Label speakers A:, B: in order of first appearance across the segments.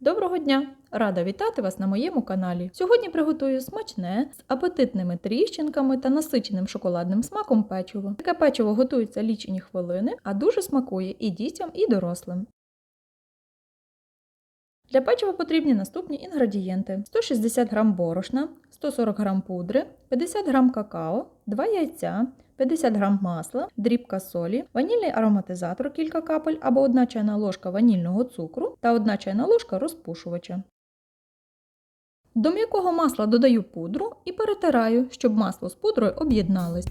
A: Доброго дня! Рада вітати вас на моєму каналі. Сьогодні приготую смачне з апетитними тріщинками та насиченим шоколадним смаком печиво. Таке печиво готується лічені хвилини, а дуже смакує і дітям, і дорослим. Для печива потрібні наступні інгредієнти: 160 г борошна, 140 г пудри, 50 г какао, 2 яйця, 50 г масла, дрібка солі, ванільний ароматизатор кілька капель або 1 чайна ложка ванільного цукру та 1 чайна ложка розпушувача. До м'якого масла додаю пудру і перетираю, щоб масло з пудрою об'єднались.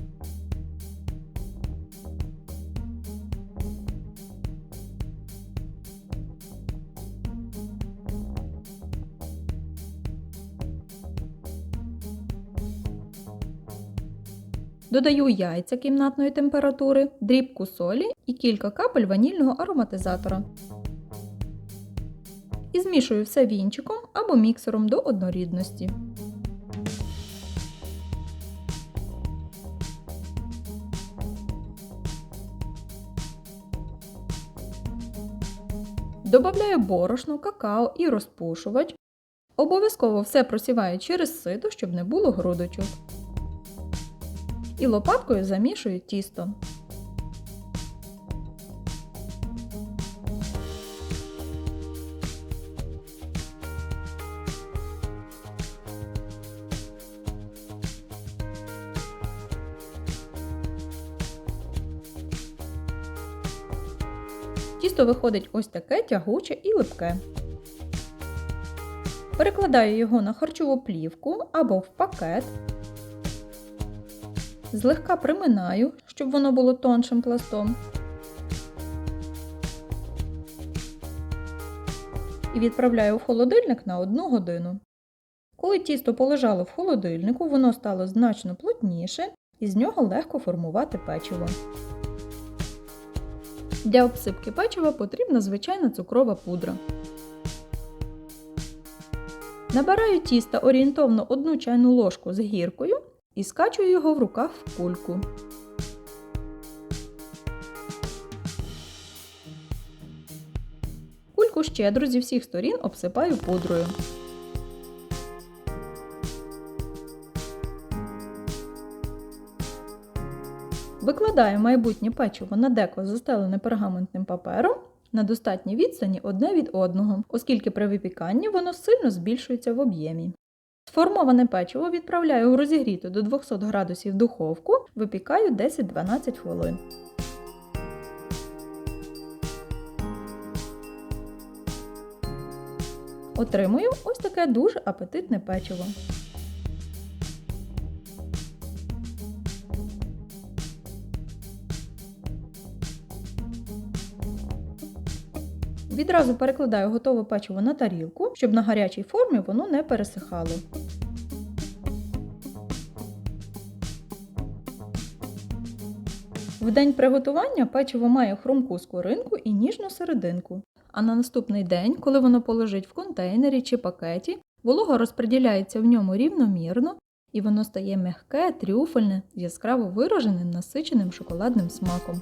A: Додаю яйця кімнатної температури, дрібку солі і кілька капель ванільного ароматизатора. І змішую все вінчиком або міксером до однорідності. Добавляю борошно, какао і розпушувач. Обов'язково все просіваю через сито, щоб не було грудочок і лопаткою замішую тісто. Тісто виходить ось таке тягуче і липке. Перекладаю його на харчову плівку або в пакет. Злегка приминаю, щоб воно було тоншим пластом. І відправляю в холодильник на 1 годину. Коли тісто полежало в холодильнику, воно стало значно плотніше і з нього легко формувати печиво. Для обсипки печива потрібна звичайна цукрова пудра. Набираю тіста орієнтовно 1 чайну ложку з гіркою і скачую його в руках в кульку. Кульку щедро зі всіх сторін обсипаю пудрою. Викладаю майбутнє печиво на деко застелене пергаментним папером на достатній відстані одне від одного, оскільки при випіканні воно сильно збільшується в об'ємі. Сформоване печиво відправляю у розігріту до 200 градусів духовку, випікаю 10-12 хвилин. Отримую ось таке дуже апетитне печиво. Відразу перекладаю готове печиво на тарілку, щоб на гарячій формі воно не пересихало. В день приготування печиво має хрумку скоринку і ніжну серединку. А на наступний день, коли воно полежить в контейнері чи пакеті, волога розподіляється в ньому рівномірно і воно стає м'яке, трюфельне, яскраво вираженим насиченим шоколадним смаком.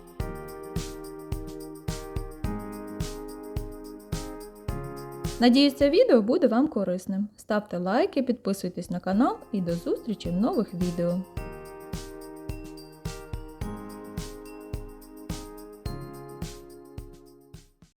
A: Надіюсь, це відео буде вам корисним. Ставте лайки, підписуйтесь на канал і до зустрічі в нових відео.